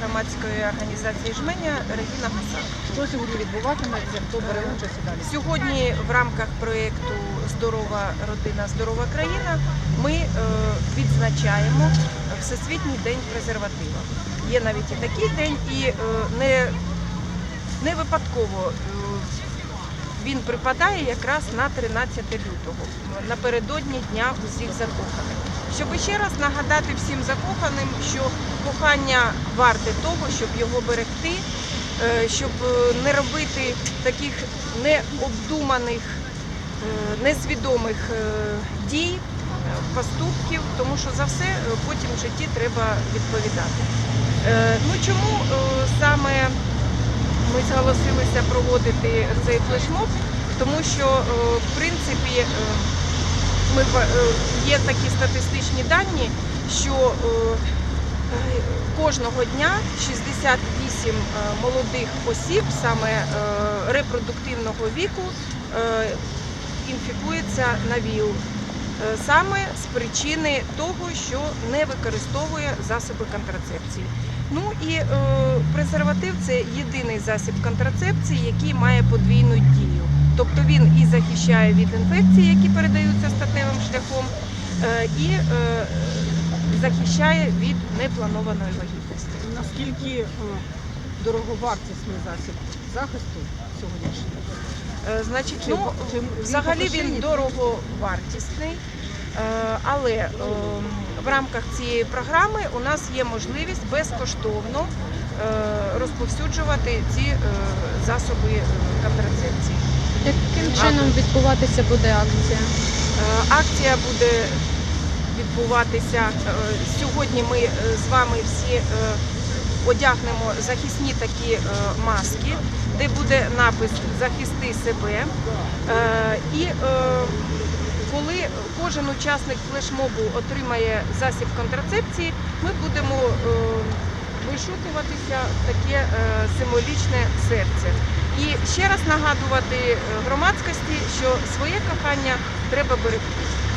громадської організації Жменя Регіна Гасан. Що сьогодні відбуватиметься, хто бере участь і далі? Сьогодні в рамках проєкту Здорова родина, здорова країна ми е, відзначаємо Всесвітній день презерватива. Є навіть і такий день, і е, не, не випадково е, він припадає якраз на 13 лютого, напередодні Дня усіх закоханих. Щоб ще раз нагадати всім закоханим, що кохання варте того, щоб його берегти, е, щоб е, не робити таких необдуманих, е, несвідомих дій, поступків, тому що за все потім в житті треба відповідати. Ну чому саме ми зголосилися проводити цей флешмоб? Тому що, в принципі, ми е, є такі статистичні дані, що е, кожного дня 68 е, молодих осіб, саме репродуктивного віку, інфікується на ВІЛ. Саме з причини того, що не використовує засоби контрацепції. Ну і е, презерватив це єдиний засіб контрацепції, який має подвійну дію. Тобто він і захищає від інфекцій, які передаються статевим шляхом, е, і е, захищає від непланованої вагітності. Наскільки е, дороговартісний засіб захисту сьогоднішній? Е, Значить, Чи- ну чи взагалі він дороговартісний, але в рамках цієї програми у нас є можливість безкоштовно розповсюджувати ці засоби контрацепції. Яким чином відбуватися буде акція? Е, Акція буде відбуватися е, сьогодні. Ми е, з вами всі одягнемо захисні такі маски, де буде напис Захисти себе. І коли кожен учасник флешмобу отримає засіб контрацепції, ми будемо вишукуватися таке символічне серце. І ще раз нагадувати е, громадськості, що своє кохання треба берегти.